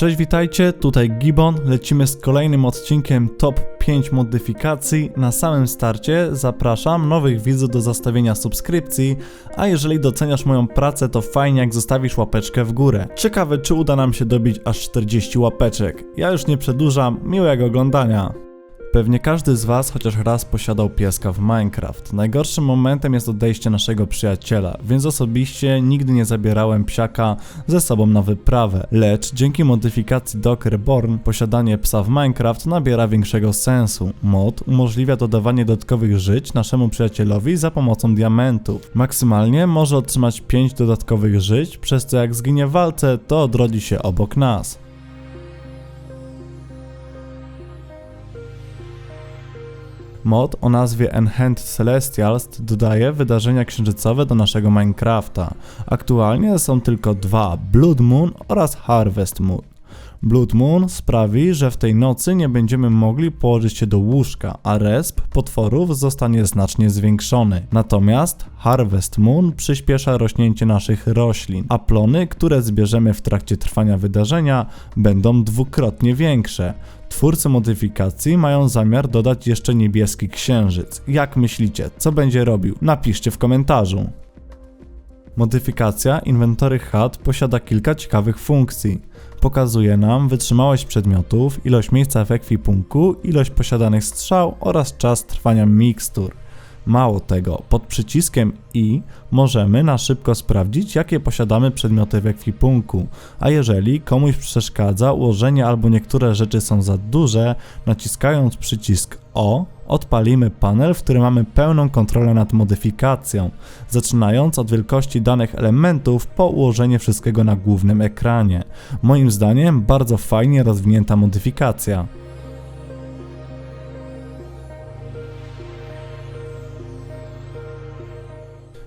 Cześć, witajcie, tutaj Gibbon. Lecimy z kolejnym odcinkiem Top 5 modyfikacji. Na samym starcie zapraszam nowych widzów do zastawienia subskrypcji, a jeżeli doceniasz moją pracę, to fajnie jak zostawisz łapeczkę w górę. Ciekawe, czy uda nam się dobić aż 40 łapeczek. Ja już nie przedłużam, miłego oglądania. Pewnie każdy z Was chociaż raz posiadał pieska w Minecraft. Najgorszym momentem jest odejście naszego przyjaciela, więc osobiście nigdy nie zabierałem psiaka ze sobą na wyprawę. Lecz dzięki modyfikacji Docker Born posiadanie psa w Minecraft nabiera większego sensu. Mod umożliwia dodawanie dodatkowych żyć naszemu przyjacielowi za pomocą diamentów. Maksymalnie może otrzymać 5 dodatkowych żyć, przez co jak zginie w walce, to odrodzi się obok nas. Mod o nazwie Enhanced Celestials dodaje wydarzenia księżycowe do naszego Minecrafta. Aktualnie są tylko dwa, Blood Moon oraz Harvest Moon. Blood Moon sprawi, że w tej nocy nie będziemy mogli położyć się do łóżka, a resp potworów zostanie znacznie zwiększony. Natomiast Harvest Moon przyspiesza rośnięcie naszych roślin, a plony, które zbierzemy w trakcie trwania wydarzenia, będą dwukrotnie większe. Twórcy modyfikacji mają zamiar dodać jeszcze niebieski księżyc. Jak myślicie, co będzie robił? Napiszcie w komentarzu. Modyfikacja Inventory HUD posiada kilka ciekawych funkcji. Pokazuje nam wytrzymałość przedmiotów, ilość miejsca w ekwipunku, ilość posiadanych strzał oraz czas trwania mikstur. Mało tego, pod przyciskiem I możemy na szybko sprawdzić, jakie posiadamy przedmioty w ekwipunku, a jeżeli komuś przeszkadza ułożenie albo niektóre rzeczy są za duże, naciskając przycisk O, odpalimy panel, w którym mamy pełną kontrolę nad modyfikacją, zaczynając od wielkości danych elementów po ułożenie wszystkiego na głównym ekranie. Moim zdaniem bardzo fajnie rozwinięta modyfikacja.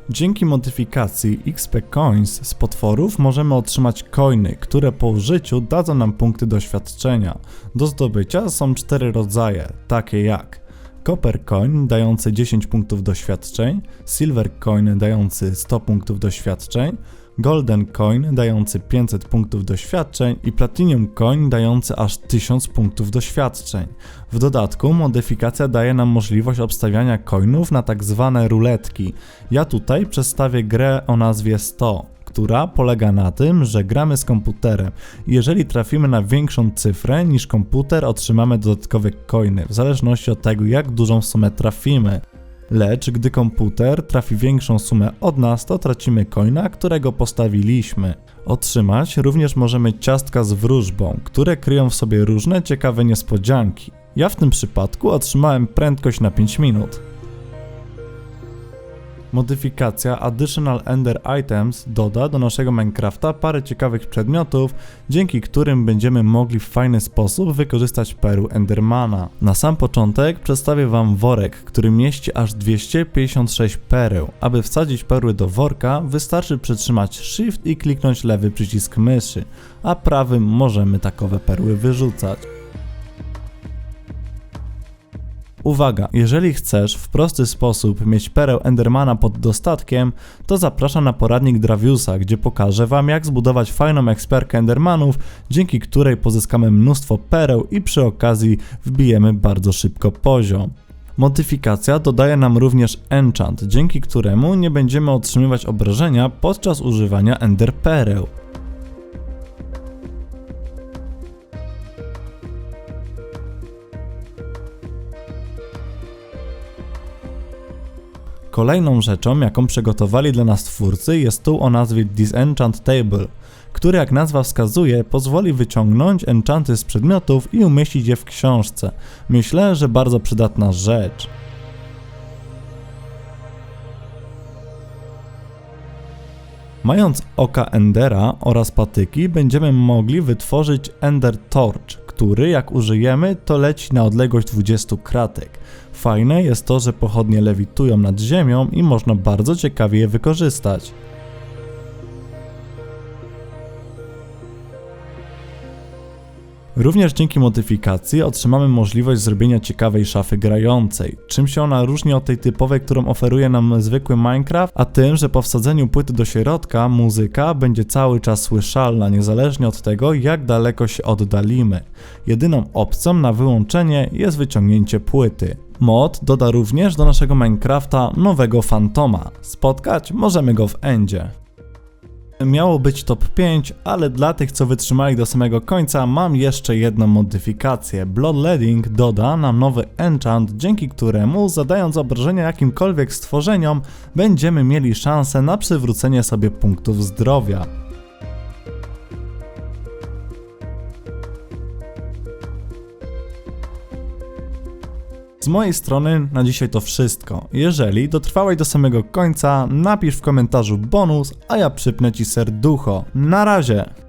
Dzięki modyfikacji XP Coins z potworów możemy otrzymać coiny, które po użyciu dadzą nam punkty doświadczenia. Do zdobycia są cztery rodzaje, takie jak Copper Coin dający 10 punktów doświadczeń, Silver Coin dający 100 punktów doświadczeń, Golden Coin dający 500 punktów doświadczeń i Platinum Coin dający aż 1000 punktów doświadczeń. W dodatku modyfikacja daje nam możliwość obstawiania coinów na tak zwane ruletki. Ja tutaj przedstawię grę o nazwie 100 która polega na tym, że gramy z komputerem. Jeżeli trafimy na większą cyfrę niż komputer, otrzymamy dodatkowe coiny, w zależności od tego, jak dużą sumę trafimy. Lecz gdy komputer trafi większą sumę od nas, to tracimy coina, którego postawiliśmy. Otrzymać również możemy ciastka z wróżbą, które kryją w sobie różne ciekawe niespodzianki. Ja w tym przypadku otrzymałem prędkość na 5 minut. Modyfikacja Additional Ender Items doda do naszego Minecrafta parę ciekawych przedmiotów, dzięki którym będziemy mogli w fajny sposób wykorzystać perł Endermana. Na sam początek przedstawię Wam worek, który mieści aż 256 pereł. Aby wsadzić perły do worka, wystarczy przytrzymać Shift i kliknąć lewy przycisk myszy, a prawym możemy takowe perły wyrzucać. Uwaga, jeżeli chcesz w prosty sposób mieć pereł Endermana pod dostatkiem, to zapraszam na poradnik Draviusa, gdzie pokażę Wam jak zbudować fajną eksperkę Endermanów, dzięki której pozyskamy mnóstwo pereł i przy okazji wbijemy bardzo szybko poziom. Modyfikacja dodaje nam również enchant, dzięki któremu nie będziemy otrzymywać obrażenia podczas używania ender pereł. Kolejną rzeczą, jaką przygotowali dla nas twórcy, jest tu o nazwie Disenchant Table, który jak nazwa wskazuje, pozwoli wyciągnąć enchanty z przedmiotów i umieścić je w książce. Myślę, że bardzo przydatna rzecz. Mając oka Endera oraz patyki, będziemy mogli wytworzyć Ender Torch, który jak użyjemy, to leci na odległość 20 kratek. Fajne jest to, że pochodnie lewitują nad ziemią i można bardzo ciekawie je wykorzystać. Również dzięki modyfikacji otrzymamy możliwość zrobienia ciekawej szafy grającej. Czym się ona różni od tej typowej, którą oferuje nam zwykły Minecraft? A tym, że po wsadzeniu płyty do środka muzyka będzie cały czas słyszalna, niezależnie od tego, jak daleko się oddalimy. Jedyną opcją na wyłączenie jest wyciągnięcie płyty. Mod doda również do naszego Minecrafta nowego fantoma. Spotkać możemy go w endzie. Miało być top 5, ale dla tych, co wytrzymali do samego końca, mam jeszcze jedną modyfikację. Bloodletting doda nam nowy enchant, dzięki któremu, zadając obrażenia jakimkolwiek stworzeniom, będziemy mieli szansę na przywrócenie sobie punktów zdrowia. Z mojej strony na dzisiaj to wszystko. Jeżeli dotrwałeś do samego końca, napisz w komentarzu bonus, a ja przypnę ci serducho. Na razie!